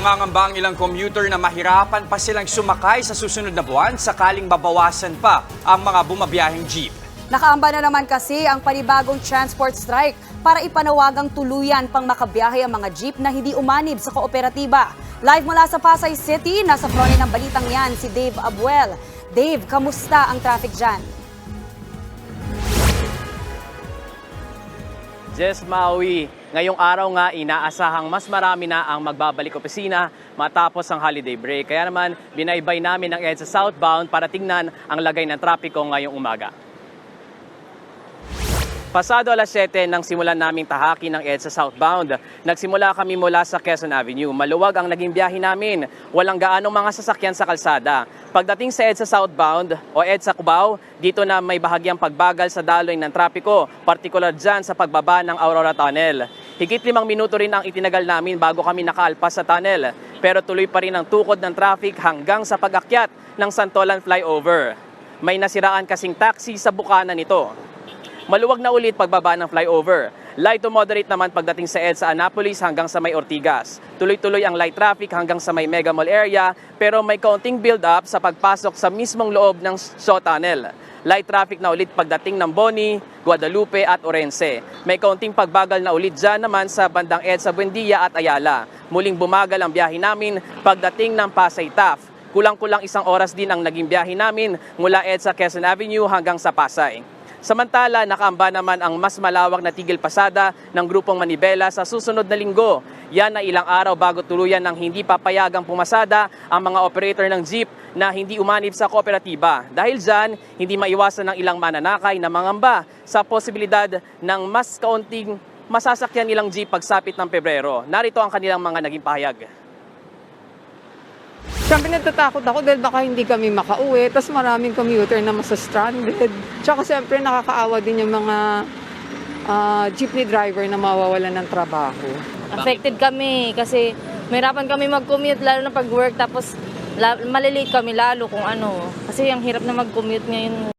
Nangangamba ang ilang commuter na mahirapan pa silang sumakay sa susunod na buwan sakaling babawasan pa ang mga bumabiyaheng jeep. Nakaamba na naman kasi ang panibagong transport strike para ipanawagang tuluyan pang makabiyahe ang mga jeep na hindi umanib sa kooperatiba. Live mula sa Pasay City, nasa front ng balitang yan si Dave Abuel. Dave, kamusta ang traffic dyan? Jess Maui, ngayong araw nga inaasahang mas marami na ang magbabalik opisina matapos ang holiday break. Kaya naman binaybay namin ang EDSA southbound para tingnan ang lagay ng trapiko ngayong umaga. Pasado alas 7 nang simulan naming tahaki ng EDSA southbound. Nagsimula kami mula sa Quezon Avenue. Maluwag ang naging biyahe namin. Walang gaanong mga sasakyan sa kalsada. Pagdating sa EDSA southbound o EDSA Cubao, dito na may bahagyang pagbagal sa daloy ng trapiko, partikular dyan sa pagbaba ng Aurora Tunnel. Higit limang minuto rin ang itinagal namin bago kami nakaalpas sa tunnel. Pero tuloy pa rin ang tukod ng traffic hanggang sa pag-akyat ng Santolan flyover. May nasiraan kasing taxi sa bukana nito. Maluwag na ulit pagbaba ng flyover. Light to moderate naman pagdating sa EDSA Annapolis hanggang sa may Ortigas. Tuloy-tuloy ang light traffic hanggang sa may Mega Mall area pero may kaunting build-up sa pagpasok sa mismong loob ng Shaw Tunnel. Light traffic na ulit pagdating ng Boni, Guadalupe at Orense. May kaunting pagbagal na ulit dyan naman sa bandang EDSA Buendia at Ayala. Muling bumagal ang biyahe namin pagdating ng Pasay Taf. Kulang-kulang isang oras din ang naging biyahe namin mula EDSA Quezon Avenue hanggang sa Pasay. Samantala, nakaamba naman ang mas malawak na tigil pasada ng grupong Manibela sa susunod na linggo. Yan na ilang araw bago tuluyan ng hindi papayagang pumasada ang mga operator ng jeep na hindi umanib sa kooperatiba. Dahil dyan, hindi maiwasan ng ilang mananakay na mangamba sa posibilidad ng mas kaunting masasakyan nilang jeep pagsapit ng Pebrero. Narito ang kanilang mga naging pahayag. Siyempre natatakot ako dahil baka hindi kami makauwi. Tapos maraming commuter na masa-stranded. Tsaka siyempre nakakaawa din yung mga ah, jeepney driver na mawawalan ng trabaho. Affected kami kasi mahirapan kami mag-commute lalo na pag-work tapos la- malilate kami lalo kung ano. Kasi ang hirap na mag-commute ngayon.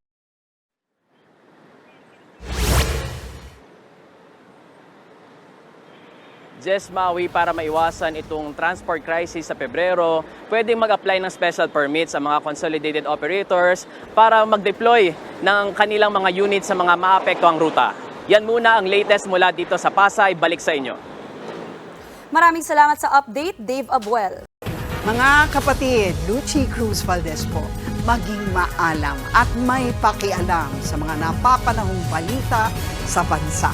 Jess Maui para maiwasan itong transport crisis sa Pebrero, pwedeng mag-apply ng special permits sa mga consolidated operators para mag-deploy ng kanilang mga units sa mga maapektuang ruta. Yan muna ang latest mula dito sa Pasay. Balik sa inyo. Maraming salamat sa update, Dave Abuel. Mga kapatid, Lucy Cruz Valdez po, maging maalam at may pakialam sa mga napapanahong balita sa bansa.